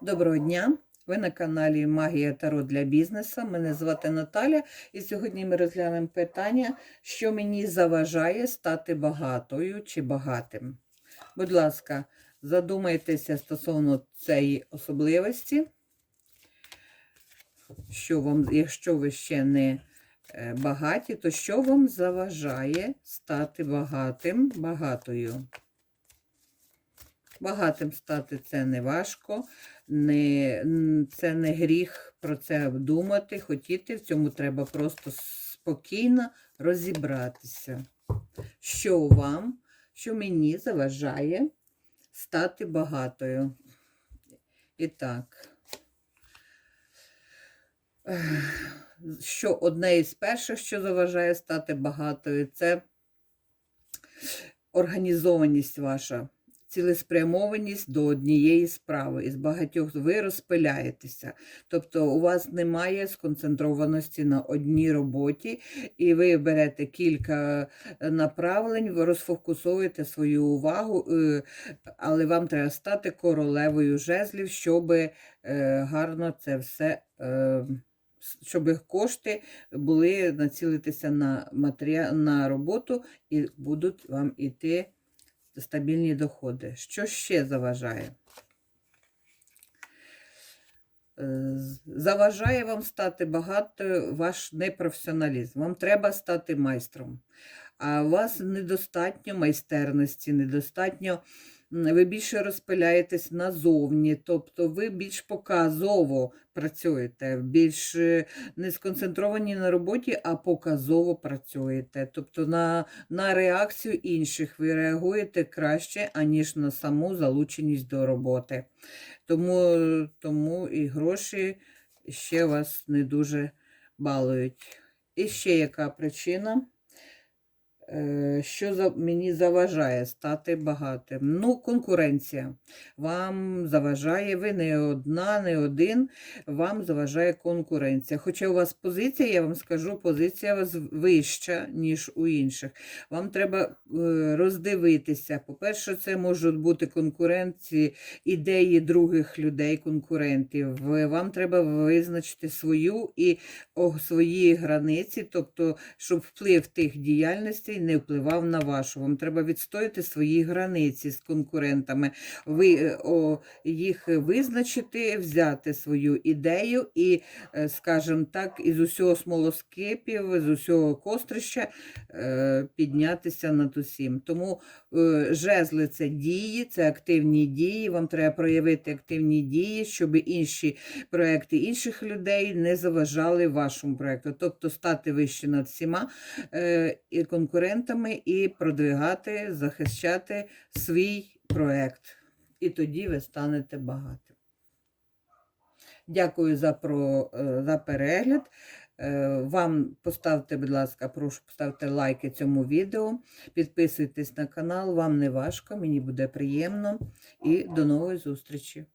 Доброго дня! Ви на каналі Магія Таро для бізнесу. Мене звати Наталя, і сьогодні ми розглянемо питання, що мені заважає стати багатою чи багатим. Будь ласка, задумайтеся стосовно цієї особливості, що вам, якщо ви ще не е, багаті, то що вам заважає стати багатим, багатою? Багатим стати це не важко, не, це не гріх про це думати, хотіти. В цьому треба просто спокійно розібратися, що вам, що мені заважає стати багатою. І так, що одне із перших, що заважає стати багатою, це організованість ваша цілеспрямованість до однієї справи. Із багатьох ви розпиляєтеся. Тобто у вас немає сконцентрованості на одній роботі, і ви берете кілька е, направлень, ви розфокусуєте свою увагу, е, але вам треба стати королевою жезлів, щоб гарно це все. е, Щоб кошти були націлитися на матеріал на роботу і будуть вам іти стабільні доходи. Що ще заважає? Е, Заважає вам стати багатою ваш непрофесіоналізм. Вам треба стати майстром. А у вас недостатньо майстерності, недостатньо. Ви більше розпиляєтесь назовні, тобто ви більш показово працюєте, більш е, не сконцентровані на роботі, а показово працюєте. Тобто на на реакцію інших ви реагуєте краще, аніж на саму залученість до роботи. Тому, тому і гроші ще вас не дуже балують. І ще яка причина? Е, Що мені заважає стати багатим? Ну, конкуренція. Вам заважає, ви не одна, не один, вам заважає конкуренція. Хоча у вас позиція, я вам скажу, позиція у вас вища, ніж у інших. Вам треба е, роздивитися. По-перше, це можуть бути конкуренції, ідеї других людей, конкурентів. Вам треба визначити свою і свої границі, тобто, щоб вплив тих діяльностей не впливав на вашу. Вам треба відстояти свої границі з конкурентами, ви е, о, їх визначити, взяти свою ідею і, е, скажімо так, із усього смолоскипів, з усього кострища е, піднятися над усім. Тому жезли це дії, це активні дії. Вам треба проявити активні дії, щоб інші проекти інших людей не заважали вашому проекту. Тобто стати вище над всіма і конкурентами і продвигати, захищати свій проект. І тоді ви станете багатим. Дякую за, про, е, за перегляд. Е, Вам поставте, будь ласка, прошу поставте лайки цьому відео. Підписуйтесь на канал, вам не важко, мені буде приємно. І до нової зустрічі!